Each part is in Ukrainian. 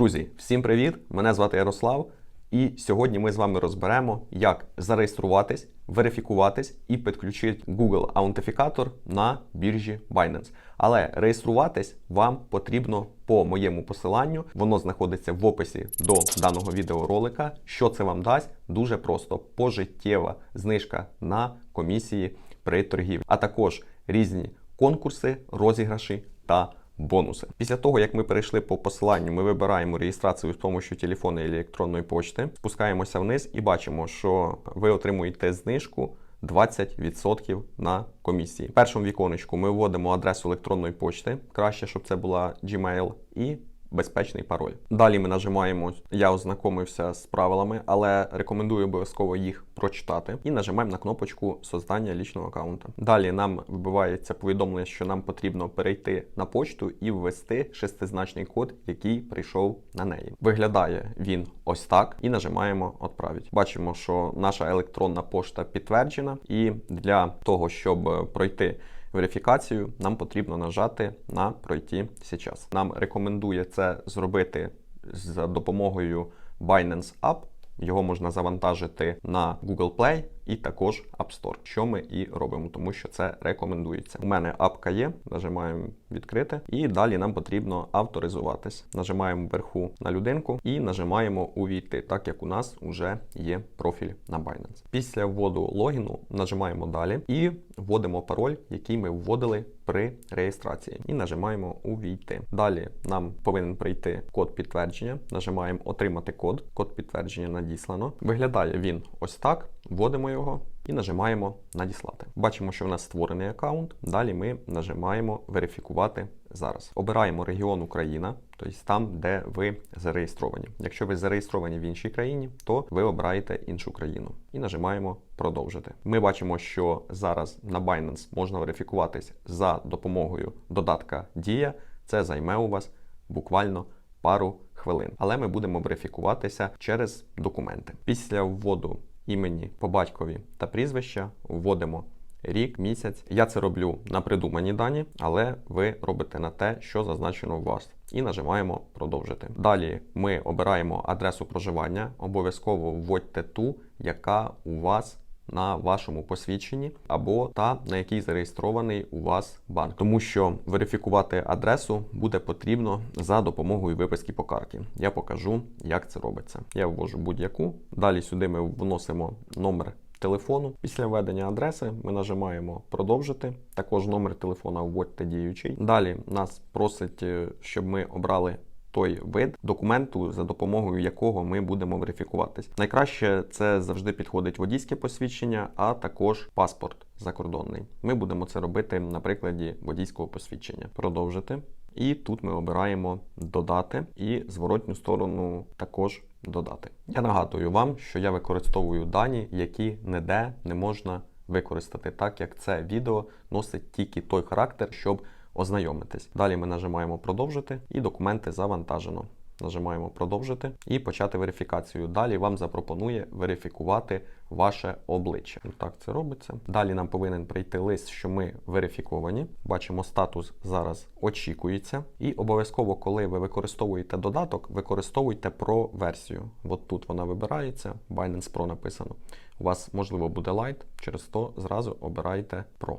Друзі, всім привіт! Мене звати Ярослав. І сьогодні ми з вами розберемо, як зареєструватись, верифікуватись і підключити Google аутентифікатор на біржі Binance. Але реєструватись вам потрібно по моєму посиланню. Воно знаходиться в описі до даного відеоролика. Що це вам дасть? Дуже просто пожиттєва знижка на комісії при торгівлі, а також різні конкурси, розіграші та бонуси. Після того, як ми перейшли по посиланню, ми вибираємо реєстрацію з допомогою телефону і електронної почти, спускаємося вниз і бачимо, що ви отримуєте знижку 20% на комісії. В першому віконечку ми вводимо адресу електронної почти. Краще, щоб це була Gmail і безпечний пароль. Далі ми нажимаємо Я ознакомився з правилами, але рекомендую обов'язково їх прочитати. І нажимаємо на кнопочку Создання лічного аккаунта. Далі нам вибивається повідомлення, що нам потрібно перейти на почту і ввести шестизначний код, який прийшов на неї. Виглядає він ось так, і нажимаємо Отправить. Бачимо, що наша електронна пошта підтверджена, і для того, щоб пройти верифікацію, нам потрібно нажати на пройти сейчас. Нам рекомендує це зробити за допомогою Binance App. Його можна завантажити на Google Play і також App Store, що ми і робимо, тому що це рекомендується. У мене апка є, нажимаємо відкрити, і далі нам потрібно авторизуватись. Нажимаємо вверху на людинку і нажимаємо увійти, так як у нас вже є профіль на Binance. Після вводу логіну нажимаємо далі і вводимо пароль, який ми вводили при реєстрації, і нажимаємо увійти. Далі нам повинен прийти код підтвердження. Нажимаємо отримати код. Код підтвердження надіслано. Виглядає він ось так. Вводимо його і нажимаємо надіслати. Бачимо, що в нас створений аккаунт. Далі ми нажимаємо верифікувати зараз. Обираємо регіон Україна, тобто там, де ви зареєстровані. Якщо ви зареєстровані в іншій країні, то ви обираєте іншу країну і нажимаємо продовжити. Ми бачимо, що зараз на Binance можна верифікуватись за допомогою додатка Дія. Це займе у вас буквально пару хвилин. Але ми будемо верифікуватися через документи. Після вводу імені по батькові та прізвища вводимо рік, місяць. Я це роблю на придумані дані, але ви робите на те, що зазначено у вас. І нажимаємо продовжити. Далі ми обираємо адресу проживання. Обов'язково вводьте ту, яка у вас на вашому посвідченні, або та, на якій зареєстрований у вас банк, тому що верифікувати адресу буде потрібно за допомогою виписки по карті. Я покажу, як це робиться. Я ввожу будь-яку. Далі сюди ми вносимо номер. Телефону після введення адреси ми нажимаємо продовжити. Також номер телефона вводьте діючий. Далі нас просить, е, щоб ми обрали той вид документу, за допомогою якого ми будемо верифікуватись. Найкраще це завжди підходить водійське посвідчення, а також паспорт закордонний. Ми будемо це робити на прикладі водійського посвідчення. Продовжити. І тут ми обираємо додати і зворотню сторону також додати. Я нагадую вам, що я використовую дані, які ніде не можна використати, так як це відео носить тільки той характер, щоб ознайомитись. Далі ми нажимаємо продовжити і документи завантажено. Нажимаємо продовжити і почати верифікацію. Далі вам запропонує верифікувати ваше обличчя. Так це робиться. Далі нам повинен прийти лист, що ми верифіковані. Бачимо, статус зараз очікується. І обов'язково, коли ви використовуєте додаток, використовуйте Pro версію. От тут вона вибирається, Binance Pro написано. У вас можливо буде Lite, через то зразу обирайте Pro.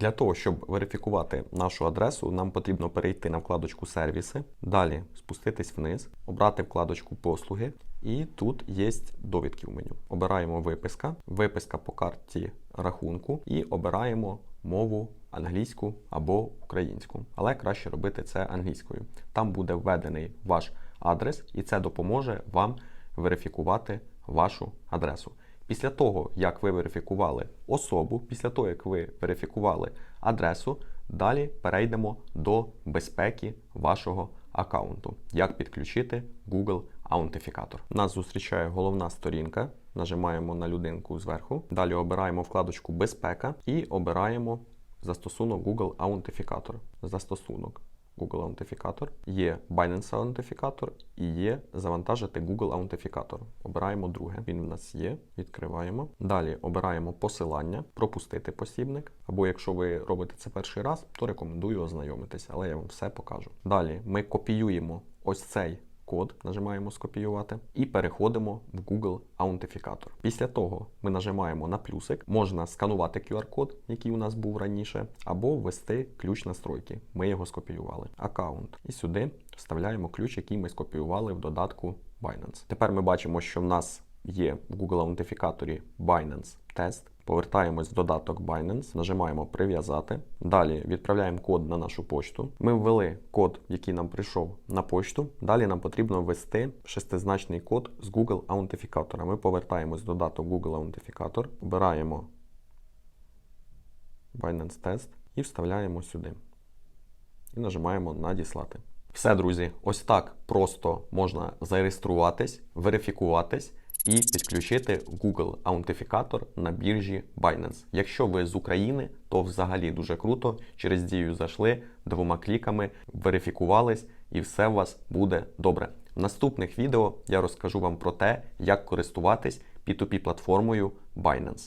Для того, щоб верифікувати нашу адресу, нам потрібно перейти на вкладочку Сервіси, далі спуститись вниз, обрати вкладочку Послуги, і тут є довідки в меню. Обираємо виписка, виписка по карті рахунку і обираємо мову англійську або українську. Але краще робити це англійською. Там буде введений ваш адрес, і це допоможе вам верифікувати вашу адресу. Після того, як ви верифікували особу, після того, як ви верифікували адресу, далі перейдемо до безпеки вашого аккаунту. Як підключити Google аутентифікатор. Нас зустрічає головна сторінка. Нажимаємо на людинку зверху. Далі обираємо вкладочку Безпека і обираємо застосунок Google аутентифікатор. Застосунок. Google аутентифікатор, є Binance аутентифікатор і є завантажити Google аутентифікатор. Обираємо друге. Він в нас є. Відкриваємо. Далі обираємо посилання, пропустити посібник. Або якщо ви робите це перший раз, то рекомендую ознайомитися, але я вам все покажу. Далі ми копіюємо ось цей код, нажимаємо скопіювати і переходимо в Google аутентифікатор. Після того ми нажимаємо на плюсик, можна сканувати QR-код, який у нас був раніше, або ввести ключ настройки. Ми його скопіювали. Аккаунт. І сюди вставляємо ключ, який ми скопіювали в додатку Binance. Тепер ми бачимо, що в нас є в Google аутентифікаторі Binance Test. Повертаємось в додаток Binance, нажимаємо прив'язати. Далі відправляємо код на нашу почту. Ми ввели код, який нам прийшов на почту. Далі нам потрібно ввести шестизначний код з Google аутентифікатора. Ми повертаємось в додаток Google аутентифікатор, обираємо Binance Test і вставляємо сюди. І нажимаємо надіслати. Все, друзі, ось так просто можна зареєструватись, верифікуватись і підключити Google аутентифікатор на біржі Binance. Якщо ви з України, то взагалі дуже круто. Через дію зайшли двома кліками, верифікувались, і все у вас буде добре. В наступних відео я розкажу вам про те, як користуватись P2P платформою Binance.